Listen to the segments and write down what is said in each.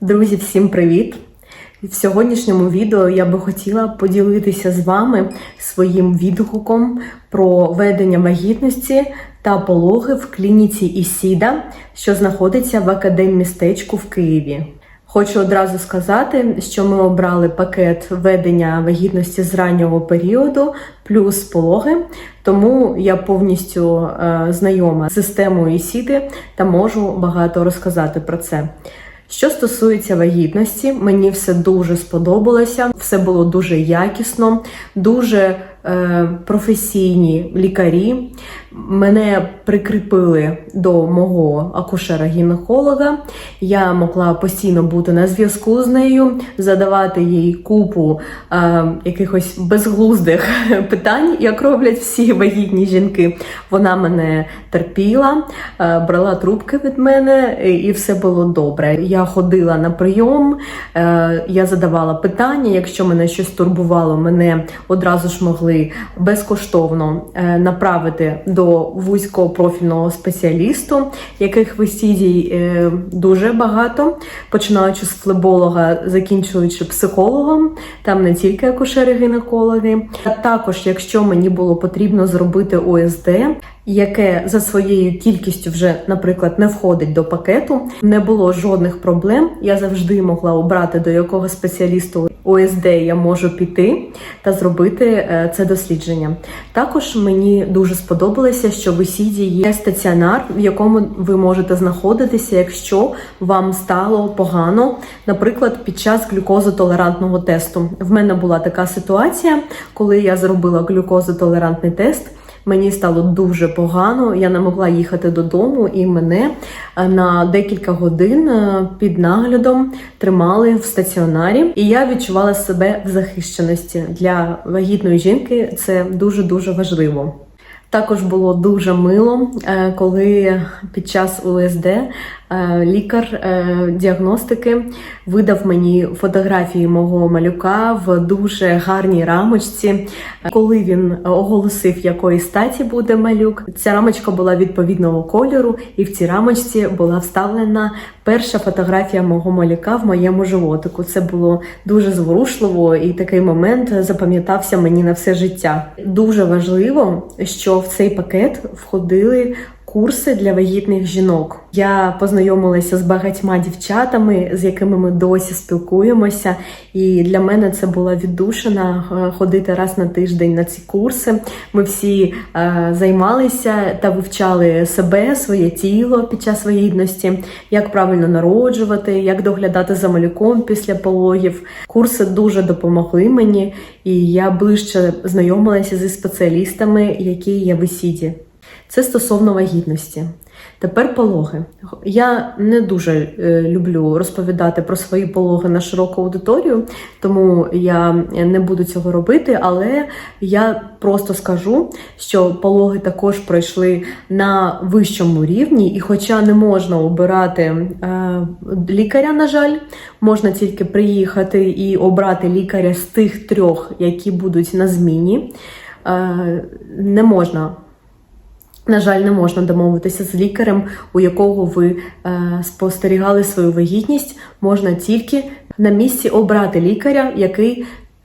Друзі, всім привіт! В сьогоднішньому відео я би хотіла поділитися з вами своїм відгуком про ведення вагітності та пологи в клініці Ісіда, що знаходиться в академмістечку в Києві. Хочу одразу сказати, що ми обрали пакет ведення вагітності з раннього періоду плюс пологи, тому я повністю е, знайома з системою Ісіди та можу багато розказати про це. Що стосується вагітності, мені все дуже сподобалося, все було дуже якісно, дуже професійні лікарі. Мене прикріпили до мого акушера-гінеколога. Я могла постійно бути на зв'язку з нею, задавати їй купу е, якихось безглуздих питань, як роблять всі вагітні жінки. Вона мене терпіла, е, брала трубки від мене, і- і все було добре. Я ходила на прийом, е, я задавала питання. Якщо мене щось турбувало, мене одразу ж могли безкоштовно е, направити до вузького профільного спеціалісту, яких в Ісіді е, дуже багато, починаючи з флеболога, закінчуючи психологом, там не тільки акушери-гінекологи. А також, якщо мені було потрібно зробити ОСД, яке за своєю кількістю вже, наприклад, не входить до пакету, не було жодних проблем. Я завжди могла обрати до якого спеціалісту ОСД я можу піти та зробити е, це дослідження. Також мені дуже сподобалося, що в Ісіді є стаціонар, в якому ви можете знаходитися, якщо вам стало погано, наприклад, під час глюкозотолерантного тесту. В мене була така ситуація, коли я зробила глюкозотолерантний тест. Мені стало дуже погано, я не могла їхати додому, і мене е, на декілька годин е, під наглядом тримали в стаціонарі, і я відчувала себе в захищеності для вагітної жінки. Це дуже дуже важливо. Також було дуже мило, е, коли під час УСД е, лікар е, діагностики видав мені фотографії мого малюка в дуже гарній рамочці. Коли він оголосив, якої статі буде малюк, ця рамочка була відповідного кольору, і в цій рамочці була вставлена перша фотографія мого малюка в моєму животику. Це було дуже зворушливо, і такий момент запам'ятався мені на все життя. Дуже важливо, що в цей пакет входили. Курси для вагітних жінок. Я познайомилася з багатьма дівчатами, з якими ми досі спілкуємося. І для мене це була віддушина е, ходити раз на тиждень на ці курси. Ми всі е, займалися та вивчали себе, своє тіло під час вагітності, як правильно народжувати, як доглядати за малюком після пологів. Курси дуже допомогли мені, і я ближче знайомилася зі спеціалістами, які є в ІСІДі. Це стосовно вагітності. Тепер пологи. Я не дуже е, люблю розповідати про свої пологи на широку аудиторію, тому я не буду цього робити. Але я просто скажу, що пологи також пройшли на вищому рівні, і хоча не можна обирати е, лікаря, на жаль, можна тільки приїхати і обрати лікаря з тих трьох, які будуть на зміні. Е, не можна на жаль, не можна домовитися з лікарем, у якого ви е, спостерігали свою вагітність. Можна тільки на місці обрати лікаря, який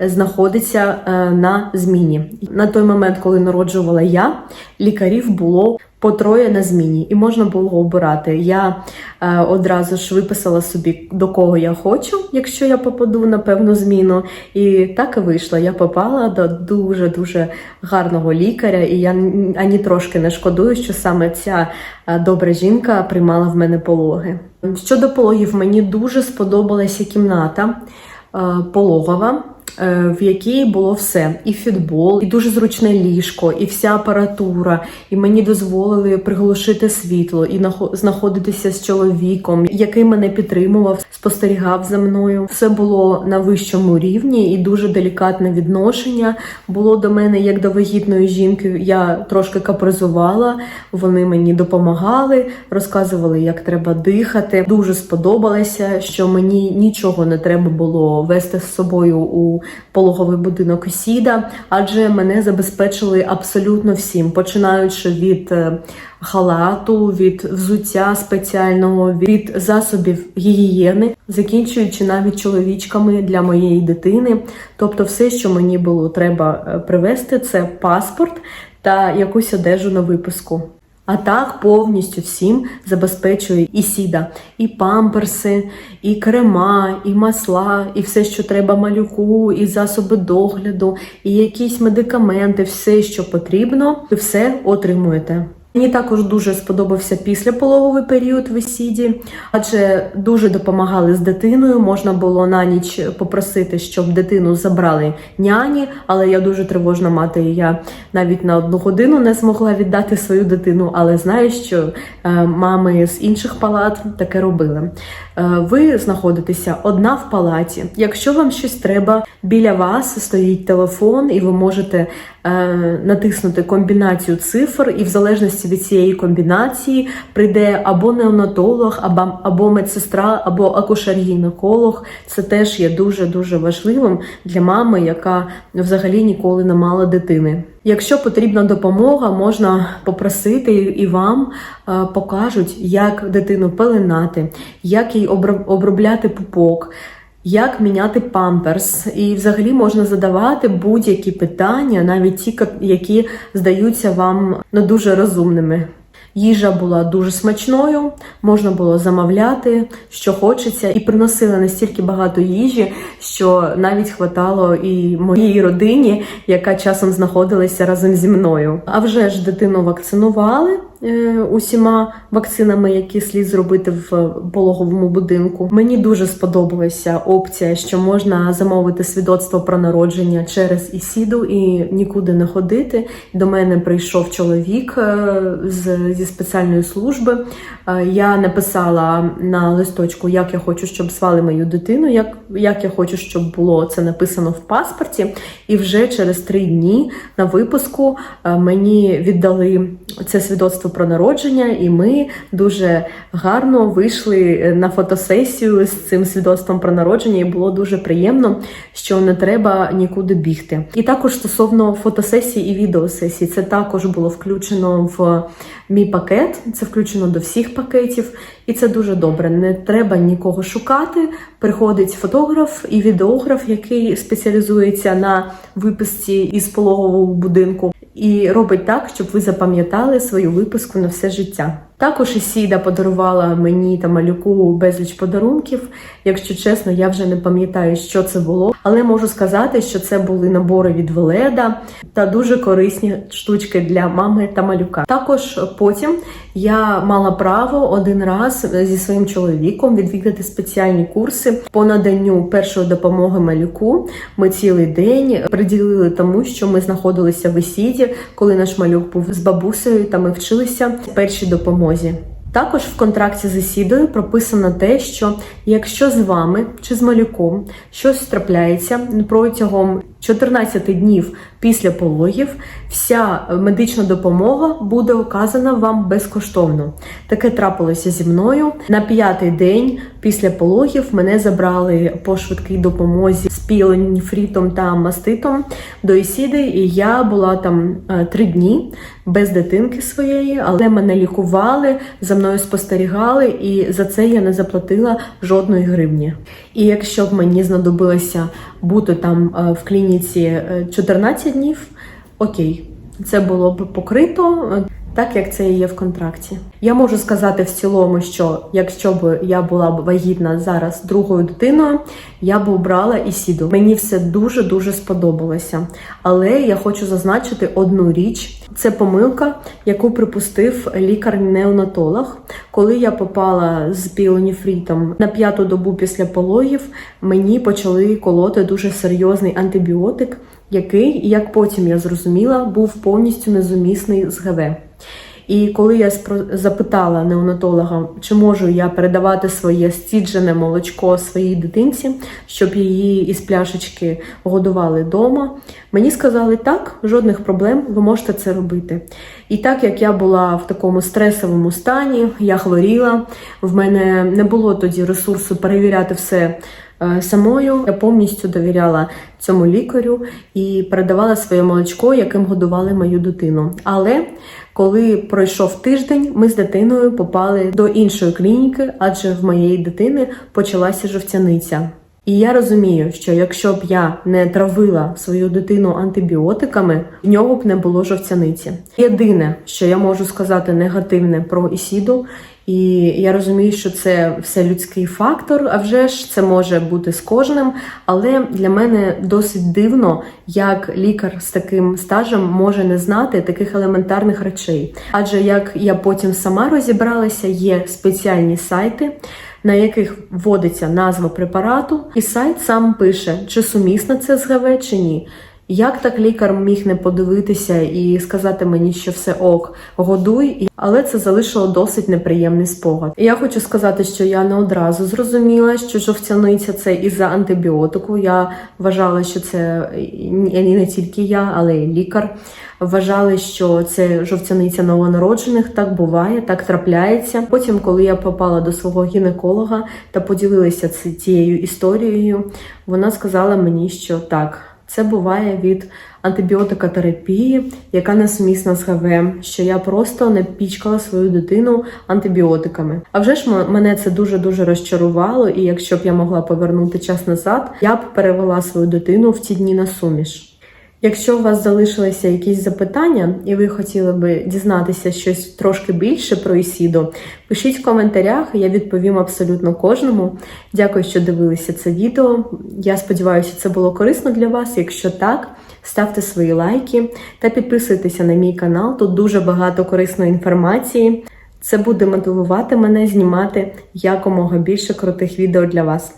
знаходиться е, на зміні. На той момент, коли народжувала я, лікарів було по троє на зміні, і можна було обирати. Я е, одразу ж виписала собі до кого я хочу, якщо я попаду на певну зміну. І так і вийшло. Я попала до дуже дуже гарного лікаря, і я ані трошки не шкодую, що саме ця е, добра жінка приймала в мене пологи. Щодо пологів, мені дуже сподобалася кімната пологова. Е, В якій було все: і фітбол, і дуже зручне ліжко, і вся апаратура. І мені дозволили приглушити світло і нахо- знаходитися з чоловіком, який мене підтримував, спостерігав за мною. Все було на вищому рівні і дуже делікатне відношення було до мене як до вагітної жінки. Я трошки капризувала. Вони мені допомагали, розказували, як треба дихати. Дуже сподобалося, що мені нічого не треба було вести з собою у пологовий будинок Сіда, адже мене забезпечили абсолютно всім, починаючи від е, халату, від взуття спеціального, від засобів гігієни, закінчуючи навіть чоловічками для моєї дитини. Тобто, все, що мені було треба е, привезти, це паспорт та якусь одежу на виписку. А так повністю всім забезпечує і сіда, і памперси, і крема, і масла, і все, що треба малюку, і засоби догляду, і якісь медикаменти, все, що потрібно, ви все отримуєте. Мені також дуже сподобався післяпологовий період в Ісіді, адже дуже допомагали з дитиною. Можна було на ніч попросити, щоб дитину забрали няні, але я дуже тривожна мати. Я навіть на одну годину не змогла віддати свою дитину, але знаю, що е, мами з інших палат таке робили. Е, ви знаходитеся одна в палаті. Якщо вам щось треба, біля вас стоїть телефон, і ви можете е, натиснути комбінацію цифр, і в залежності від цієї комбінації прийде або неонатолог, або, або медсестра, або акушер-гінеколог. Це теж є дуже дуже важливим для мами, яка взагалі ніколи не мала дитини. Якщо потрібна допомога, можна попросити і вам е, покажуть, як дитину пеленати, як їй обробляти пупок. Як міняти памперс, і взагалі можна задавати будь-які питання, навіть ті, які здаються вам не дуже розумними. Їжа була дуже смачною, можна було замовляти, що хочеться, і приносили настільки багато їжі, що навіть хватало і моїй родині, яка часом знаходилася разом зі мною. А вже ж дитину вакцинували усіма вакцинами, які слід зробити в пологовому будинку. Мені дуже сподобалася опція, що можна замовити свідоцтво про народження через ІСІДу і нікуди не ходити. До мене прийшов чоловік е, з, зі спеціальної служби. Е, Я написала на листочку, як я хочу, щоб звали мою дитину, як, як я хочу, щоб було це написано в паспорті. І вже через три дні на випуску е, мені віддали це свідоцтво про народження, і ми дуже гарно вийшли на фотосесію з цим свідоцтвом про народження, і було дуже приємно, що не треба нікуди бігти. І також стосовно фотосесій і відеосесій, це також було включено в мій пакет. Це включено до всіх пакетів, і це дуже добре. Не треба нікого шукати. Приходить фотограф і відеограф, який спеціалізується на виписці із пологового будинку, і робить так, щоб ви запам'ятали свою виписку на все життя. Також Ісіда подарувала мені та малюку безліч подарунків. Якщо чесно, я вже не пам'ятаю, що це було, але можу сказати, що це були набори від Веледа та дуже корисні штучки для мами та малюка. Також потім я мала право один раз зі своїм чоловіком відвідати спеціальні курси по наданню першої допомоги малюку. Ми цілий день приділили тому, що ми знаходилися в Ісіді, коли наш малюк був з бабусею, та ми вчилися першій допомозі. Також в контракті з Ісідою прописано те, що якщо з вами чи з малюком щось трапляється протягом 14 днів після пологів, вся медична допомога буде оказана вам безкоштовно. Таке трапилося зі мною. На п'ятий день після пологів мене забрали по швидкій допомозі з піленіфрітом та маститом до Ісіди, і я була там е, три дні без дитинки своєї, але мене лікували, за мною спостерігали, і за це я не заплатила жодної гривні. І якщо б мені знадобилося бути там е, в клініці е, 14 днів, окей, це було б покрито. Так як це і є в контракті, я можу сказати в цілому, що якщо б я була б вагітна зараз другою дитиною, я б обрала Ісіду. Мені все дуже дуже сподобалося. Але я хочу зазначити одну річ: це помилка, яку припустив лікар-неонатолог. Коли я попала з піоніфрітом на п'яту добу після пологів, мені почали колоти дуже серйозний антибіотик, який, як потім я зрозуміла, був повністю незумісний з ГВ. І коли я запитала неонатолога, чи можу я передавати своє стіджене молочко своїй дитинці, щоб її із пляшечки годували вдома, мені сказали так, жодних проблем, ви можете це робити. І так як я була в такому стресовому стані, я хворіла, в мене не було тоді ресурсу перевіряти все Самою я повністю довіряла цьому лікарю і передавала своє молочко, яким годували мою дитину. Але коли пройшов тиждень, ми з дитиною попали до іншої клініки, адже в моєї дитини почалася жовтяниця. І я розумію, що якщо б я не травила свою дитину антибіотиками, в нього б не було жовтяниці. Єдине, що я можу сказати негативне про Ісіду, і я розумію, що це все людський фактор, а вже ж це може бути з кожним. Але для мене досить дивно, як лікар з таким стажем може не знати таких елементарних речей. Адже як я потім сама розібралася, є спеціальні сайти. На яких вводиться назва препарату, і сайт сам пише, чи сумісно це з ГВ, чи ні. Як так лікар міг не подивитися і сказати мені, що все ок, годуй, але це залишило досить неприємний спогад. Я хочу сказати, що я не одразу зрозуміла, що жовтяниця це із-за антибіотику. Я вважала, що це і не тільки я, але й лікар. Вважали, що це жовтяниця новонароджених, так буває, так трапляється. Потім, коли я попала до свого гінеколога та поділилася ці- цією історією, вона сказала мені, що так. Це буває від антибіотикотерапії, яка несумісна з ГВ, що я просто не пічкала свою дитину антибіотиками. А вже ж мене це дуже дуже розчарувало, і якщо б я могла повернути час назад, я б перевела свою дитину в ці дні на суміш. Якщо у вас залишилися якісь запитання, і ви хотіли би дізнатися щось трошки більше про Ісіду, пишіть в коментарях, я відповім абсолютно кожному. Дякую, що дивилися це відео. Я сподіваюся, це було корисно для вас. Якщо так, ставте свої лайки та підписуйтеся на мій канал. Тут дуже багато корисної інформації. Це буде мотивувати мене знімати якомога більше крутих відео для вас.